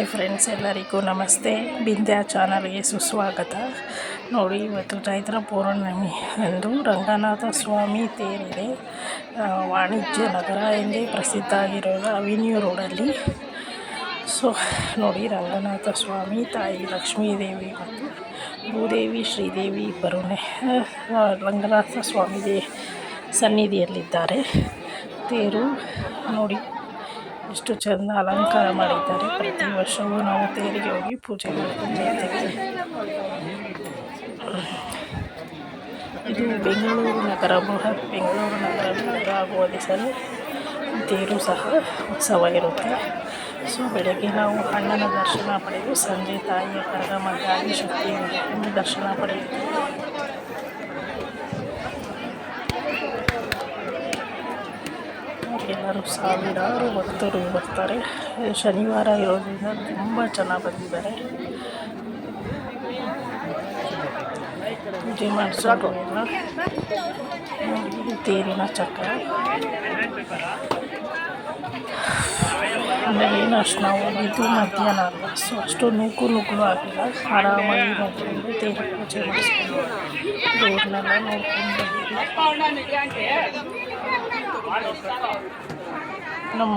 Hi friends ಎಲ್ಲರಿಗೂ ನಮಸ್ತೆ. ಬಿಂದ್ಯಾ ಚಾನಲ್ಗೆ ಸುಸ್ವಾಗತ. ನೋಡಿ, ಇವತ್ತು ಚೈತ್ರ ಪೌರ್ಣಮಿ ಎಂದು ರಂಗನಾಥ ಸ್ವಾಮಿ ತೇರಿದೆ. ವಾಣಿಜ್ಯ ನಗರ ಎಂದೇ ಪ್ರಸಿದ್ಧ ಆಗಿರೋದು ಅವಿನ್ಯೂ ರೋಡಲ್ಲಿ ಸೊ ನೋಡಿ, ರಂಗನಾಥ ಸ್ವಾಮಿ, ತಾಯಿ ಲಕ್ಷ್ಮೀದೇವಿ ಮತ್ತು ಭೂದೇವಿ, ಶ್ರೀದೇವಿ ಇಬ್ಬರೂ ರಂಗನಾಥ ಸ್ವಾಮಿ ಸನ್ನಿಧಿಯಲ್ಲಿದ್ದಾರೆ. ತೇರು, ನೋಡಿ ಎಷ್ಟು ಚೆಂದ ಅಲಂಕಾರ ಮಾಡಿದ್ದಾರೆ. ಪ್ರತಿ ವರ್ಷವೂ ನಾವು ತೇರಿಗೆ ಹೋಗಿ ಪೂಜೆ ಮಾಡ್ಕೊಂಡು ಇದು ಬೆಂಗಳೂರು ನಗರ, ಬೃಹತ್ ಬೆಂಗಳೂರು ನಗರ ಆಗುವ ದಿಸಲು ತೇರು ಸಹ ಉತ್ಸವ ಇರುತ್ತೆ. ಸೊ, ಬೆಳಗ್ಗೆ ನಾವು ಅಣ್ಣನ ದರ್ಶನ ಪಡೆದು ಸಂಜೆ ತಾಯಿಯ ಕರಗ ಮತ್ತು ಆದಿಶಕ್ತಿಯ ದರ್ಶನ ಪಡೆಯುತ್ತೇವೆ. ಎಲ್ಲರೂ ಸಾವಿರಾರು ಭಕ್ತರು ಬರ್ತಾರೆ. ಶನಿವಾರ ಇರೋದ್ರಿಂದ ತುಂಬ ಜನ ಬಂದಿದ್ದಾರೆ. ಪೂಜೆ ಮಾಡಿಸೋದು ಎಲ್ಲ. ತೇರಿನ ಚಕ್ರ. ಆಮೇಲೆ ಏನು ಅಷ್ಟು ನಾವು ಇದು ಮಧ್ಯಾಹ್ನ ಅಲ್ಲ ಸೊ ಅಷ್ಟು ನೂಕು ನುಗ್ಗಲು ಆಗಿಲ್ಲ. ಆರಾಮಾಗಿ ನೋಡಿಕೊಂಡು ತೇರು ಪೂಜೆ ಮಾಡಿಸ್ಕೊಂಡು ದೇವ್ರನ್ನೆಲ್ಲ ನೋಡ್ಕೊಂಡು ನಮ್ಮ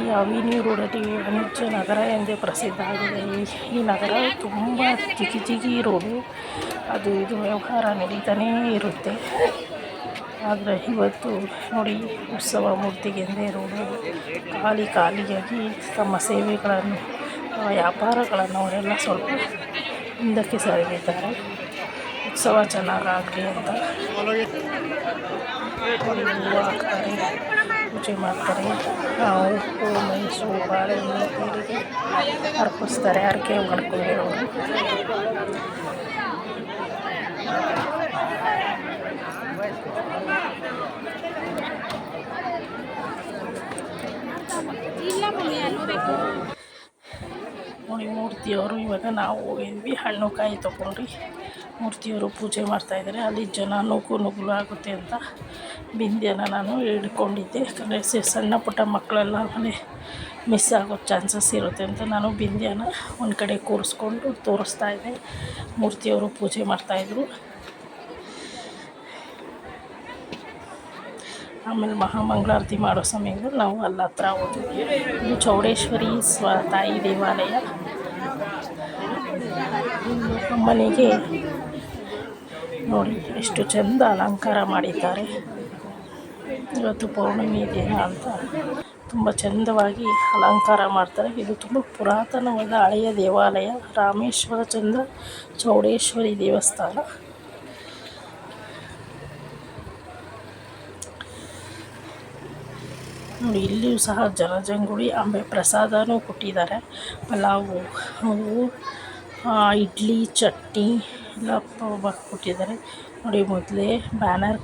ಈ ಅವಿನ್ಯೂ ರೋಡಲ್ಲಿ ವಾಣಿಜ್ಯ ನಗರ ಎಂದೇ ಪ್ರಸಿದ್ಧ ಆಗಿದೆ. ಈ ನಗರ ತುಂಬ ಜಿಗಿ ಜಿಗಿ ಇರೋದು ಅದು ಇದು ವ್ಯವಹಾರ ನಡೀತಾನೇ ಇರುತ್ತೆ. ಆದರೆ ಇವತ್ತು ನೋಡಿ ಉತ್ಸವ ಮೂರ್ತಿಗೆಂದೇ ರೋಡು. ಖಾಲಿ ಖಾಲಿಯಾಗಿ ತಮ್ಮ ಸೇವೆಗಳನ್ನು, ವ್ಯಾಪಾರಗಳನ್ನು ಅವರೆಲ್ಲ ಸ್ವಲ್ಪ ಹಿಂದಕ್ಕೆ ಸರಿದಿದ್ದಾರೆ. ಉತ್ಸವ ಚೆನ್ನಾಗಾಗಲಿ ಅಂತ. ಹೂವು ಹಾಕ್ತಾರೆ ಪೂಜೆ ಮಾಡ್ತಾರೆ. ಉಪ್ಪು, ಮೆಣಸು, ಬಾಳೆಹಣ್ಣು ದೇವರಿಗೆ ಅರ್ಪಿಸ್ತಾರೆ. ಹರಕೆ ಮಾಡ್ಕೊಂಡು ನೋಡಿ ಮೂರ್ತಿಯವರು ಇವಾಗ ನಾವು ಹೋಗಿದ್ವಿ ಹಣ್ಣು ಕಾಯಿ ತೊಗೊಂಡ್ರಿ. ಮೂರ್ತಿಯವರು ಪೂಜೆ ಮಾಡ್ತಾಯಿದ್ದಾರೆ ಅಲ್ಲಿ ಜನ ನೂಕು ನುಗ್ಗಲು ಆಗುತ್ತೆ ಅಂತ ಬಿಂದಿಯನ್ನು ನಾನು ಹಿಡ್ಕೊಂಡಿದ್ದೆ. ಯಾಕಂದರೆ ಸಿ ಸಣ್ಣ ಪುಟ್ಟ ಮಕ್ಕಳೆಲ್ಲ ಮನೆ ಮಿಸ್ ಆಗೋ ಚಾನ್ಸಸ್ ಇರುತ್ತೆ ಅಂತ ನಾನು ಬಿಂದಿಯನ್ನು ಒಂದು ಕಡೆ ಕೂರಿಸ್ಕೊಂಡು ತೋರಿಸ್ತಾ ಇದ್ದೆ. ಮೂರ್ತಿಯವರು ಪೂಜೆ ಮಾಡ್ತಾಯಿದ್ರು ಆಮೇಲೆ ಮಹಾಮಂಗಳಾರತಿ ಮಾಡೋ ಸಮಯದಲ್ಲಿ ನಾವು ಅಲ್ಲಿ ಹತ್ರ ಹೋದ್ವಿ. ಇದು ಚೌಡೇಶ್ವರಿ ಸ್ವ ತಾಯಿ ದೇವಾಲಯ. ಮನೆಗೆ ನೋಡಿ ಎಷ್ಟು ಚೆಂದ ಅಲಂಕಾರ ಮಾಡಿದ್ದಾರೆ. ಇವತ್ತು ಪೌರ್ಣಮಿ ದಿನ ಅಂತ. ತುಂಬ ಚೆಂದವಾಗಿ ಅಲಂಕಾರ ಮಾಡ್ತಾರೆ. ಇದು ತುಂಬ ಪುರಾತನವಾದ ಹಳೆಯ ದೇವಾಲಯ ರಾಮೇಶ್ವರ ಚಂದ್ರ ಚೌಡೇಶ್ವರಿ ದೇವಸ್ಥಾನ. ನೋಡಿ ಇಲ್ಲಿಯೂ ಸಹ ಜನಜಂಗುಳಿ ಆಮೇಲೆ ಪ್ರಸಾದನೂ ಕೊಟ್ಟಿದ್ದಾರೆ. ಪಲಾವು ಆ, ಇಡ್ಲಿ ಚಟ್ನಿ ಎಲ್ಲ ಕೊಟ್ಟಿದ್ದಾರೆ ನೋಡಿ ಮೊದಲೇ ಬ್ಯಾನರ್